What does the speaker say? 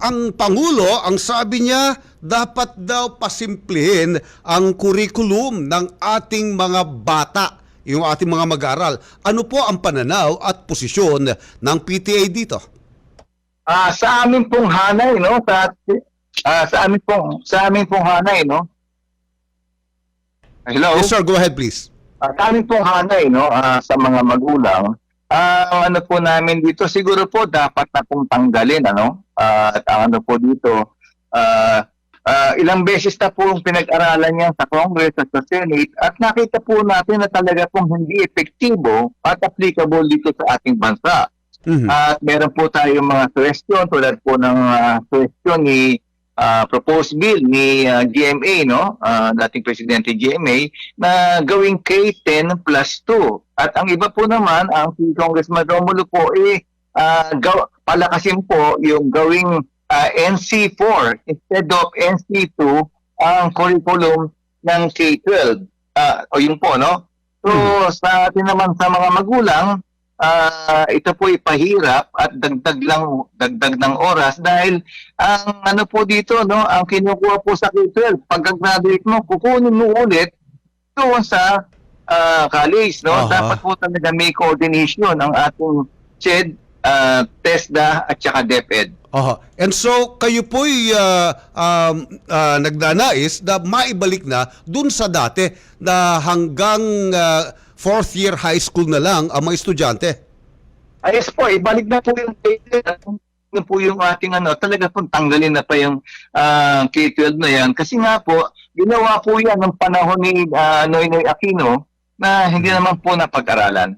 ang Pangulo, ang sabi niya, dapat daw pasimplihin ang kurikulum ng ating mga bata, yung ating mga mag-aaral. Ano po ang pananaw at posisyon ng PTA dito? Ah, sa amin pong hanay, no? Sa ah, sa amin pong sa amin pong hanay, no? Hello. Yes sir, go ahead please. Ah, sa amin pong hanay, no, ah, sa mga magulang, ah, ang ano po namin dito, siguro po dapat na pong tanggalin, ano? Ah, at ang ano po dito, ah, ah, ilang beses na po yung pinag-aralan niya sa Congress at sa Senate at nakita po natin na talaga pong hindi epektibo at applicable dito sa ating bansa. Mhm. At meron po tayong mga question tulad po ng ah, question ni ah, proposed bill ni ah, GMA, no? Ah, dating Presidente GMA, na gawing K10 plus 2. At ang iba po naman, ang si Congressman Romulo po, eh, ah, gaw- palakasin po yung gawing ah, NC4 instead of NC2 ang curriculum ng K12. Ah, o yun po, no? So, sa atin naman sa mga magulang, ah ito po ipahirap at dagdag lang dagdag ng oras dahil ang ano po dito no ang kinukuha po sa K12 pag graduate mo kukunin mo ulit doon sa ah, college no Aha. dapat po talaga may coordination ang ating CHED ah, TESDA at saka DepEd Aha. And so kayo po'y uh, um, uh, nagnanais na maibalik na dun sa dati na hanggang uh, fourth year high school na lang ang mga estudyante. Ayos po, ibalik na po yung K12 at ano po yung ating ano, talaga pong tanggalin na pa yung ah, K12 na yan. Kasi nga po, ginawa po yan ng panahon ni ah, Noynoy Aquino na hindi naman po napag-aralan.